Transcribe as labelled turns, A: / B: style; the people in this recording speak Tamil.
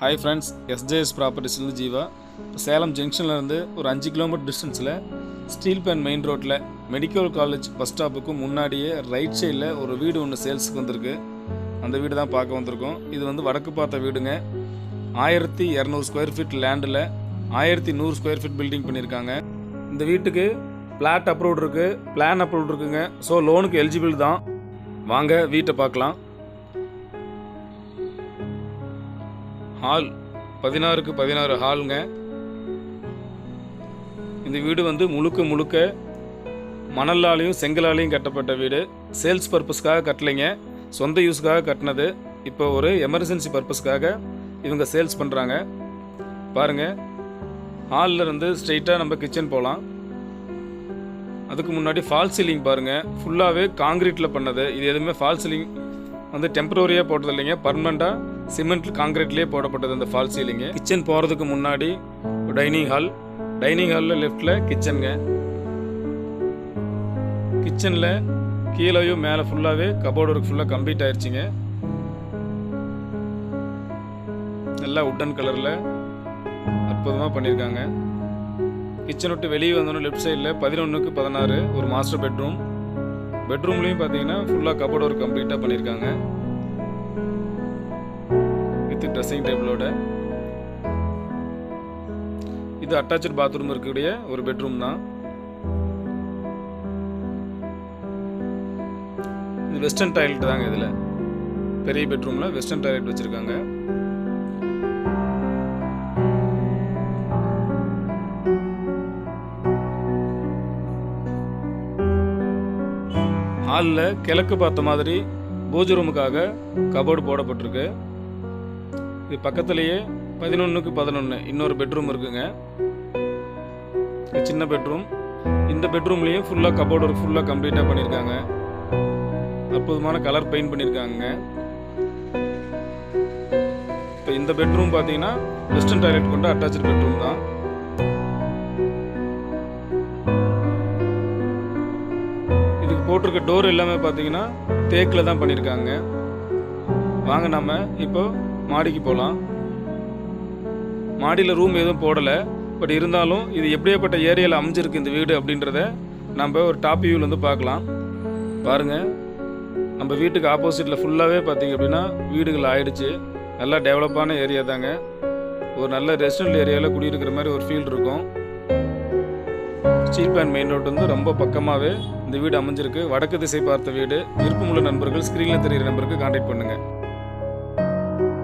A: ஹாய் ஃப்ரெண்ட்ஸ் எஸ்ஜேஎஸ் ப்ராப்பர்ட்டிஸ்லேருந்து ஜீவா. இப்போ சேலம் ஜங்ஷன்லேருந்து ஒரு அஞ்சு கிலோமீட்டர் டிஸ்டன்ஸில் ஸ்டீல் பேன் மெயின் ரோட்டில் மெடிக்கல் காலேஜ் பஸ் ஸ்டாப்புக்கு முன்னாடியே ரைட் சைடில் ஒரு வீடு ஒன்று சேல்ஸுக்கு வந்திருக்கு. அந்த வீடு தான் பார்க்க வந்திருக்கோம். இது வந்து வடக்கு பார்த்த வீடுங்க. ஆயிரத்தி இரநூறு ஸ்கொயர் ஃபீட் லேண்டில் ஆயிரத்தி நூறு ஸ்கொயர் ஃபீட் பில்டிங் பண்ணியிருக்காங்க. இந்த வீட்டுக்கு பிளாட் அப்ரூவ்ட் இருக்குது பிளான் அப்ரூவ்ட் இருக்குங்க. ஸோ லோனுக்கு எலிஜிபிள் தான். வாங்க வீட்டை பார்க்கலாம். ஹால் பதினாறுக்கு பதினாறு ஹாலுங்க. இந்த வீடு வந்து முழுக்க முழுக்க மணலாலையும் செங்கலாலையும் கட்டப்பட்ட வீடு. சேல்ஸ் பர்பஸ்க்காக கட்டலைங்க. சொந்த யூஸ்க்காக கட்டினது. இப்போ ஒரு எமர்ஜென்சி பர்பஸ்க்காக இவங்க சேல்ஸ் பண்ணுறாங்க பாருங்க. ஹாலில் இருந்து ஸ்ட்ரெயிட்டாக நம்ம கிச்சன் போகலாம் அதுக்கு முன்னாடி ஃபால் சீலிங் பாருங்கள் ஃபுல்லாகவே காங்கிரீட்டில் பண்ணது. இது எதுவுமே ஃபால் சீலிங் வந்து டெம்பரரியாக போட்டது இல்லைங்க பர்மனெண்ட்டாக சிமெண்ட் காங்கிரீட்லேயே போடப்பட்டது அந்த ஃபால் சீலிங்கு கிச்சன் போகிறதுக்கு முன்னாடி டைனிங் ஹால் டைனிங் ஹாலில் லெஃப்டில் கிச்சனுங்க கிச்சனில் கீழேயும் மேலே ஃபுல்லாகவே கபோர்டு ஒர்க் ஃபுல்லாக கம்ப்ளீட் ஆயிடுச்சுங்க நல்லா உட்டன் கலரில் அற்புதமாக பண்ணியிருக்காங்க. கிச்சன் விட்டு வெளியே வந்தோன்னே லெஃப்ட் சைடில் பதினொன்றுக்கு பதினாறு ஒரு மாஸ்டர் பெட்ரூம் பெட்ரூம்லேயும் பார்த்தீங்கன்னா ஃபுல்லாக கபோர்டு ஒர்க் கம்ப்ளீட்டாக பண்ணியிருக்காங்க வித் ட்ரெஸ்ஸிங் டேபிளோட இது அட்டாச்சு பாத்ரூம் இருக்கக்கூடிய ஒரு பெட்ரூம் தான். இது வெஸ்டர்ன் டாய்லெட் தாங்க இதில். பெரிய பெட்ரூமில் வெஸ்டர்ன் டாய்லெட் வச்சுருக்காங்க. ஹாலில் கிழக்கு பார்த்த மாதிரி பூஜை ரூமுக்காக கபோர்டு போடப்பட்டிருக்கு. இது பக்கத்துலேயே பதினொன்றுக்கு பதினொன்று இன்னொரு பெட்ரூம் இருக்குங்க. சின்ன பெட்ரூம் இந்த பெட்ரூம்லேயும் ஃபுல்லாக கபோர்டு ஒர்க் ஃபுல்லாக கம்ப்ளீட்டாக பண்ணியிருக்காங்க. அற்புதமான கலர் பெயிண்ட் பண்ணியிருக்காங்க. இப்போ இந்த பெட்ரூம் பார்த்தீங்கன்னா வெஸ்டர்ன் டாய்லெட் கொண்ட அட்டாச்சு பெட்ரூம் தான். போட்டிருக்க டோர் எல்லாமே பார்த்தீங்கன்னா தேக்கில் தான் பண்ணியிருக்காங்க வாங்க நம்ம இப்போ மாடிக்கு போகலாம் மாடியில் ரூம் எதுவும் போடலை. பட் இருந்தாலும் இது எப்படியாப்பட்ட ஏரியாவில் அமைஞ்சிருக்கு இந்த வீடு அப்படின்றத நம்ம ஒரு டாப் வியூவில் வந்து பார்க்கலாம். பாருங்கள் நம்ம வீட்டுக்கு ஆப்போசிட்டில் ஃபுல்லாகவே பார்த்தீங்க அப்படின்னா வீடுகள் ஆயிடுச்சு. நல்லா டெவலப்பான ஏரியா தாங்க. ஒரு நல்ல ரெசிடென்ட் ஏரியாவில் குடியிருக்கிற மாதிரி ஒரு ஃபீல் இருக்கும். ஸ்டீல் பேன் மெயின் ரோடு வந்து ரொம்ப பக்கமாகவே இந்த வீடு அமைஞ்சிருக்கு. வடக்கு திசை பார்த்த வீடு. விருப்பமுள்ள நண்பர்கள் ஸ்க்ரீனில் தெரிகிற நம்பருக்கு கான்டாக்ட் பண்ணுங்கள்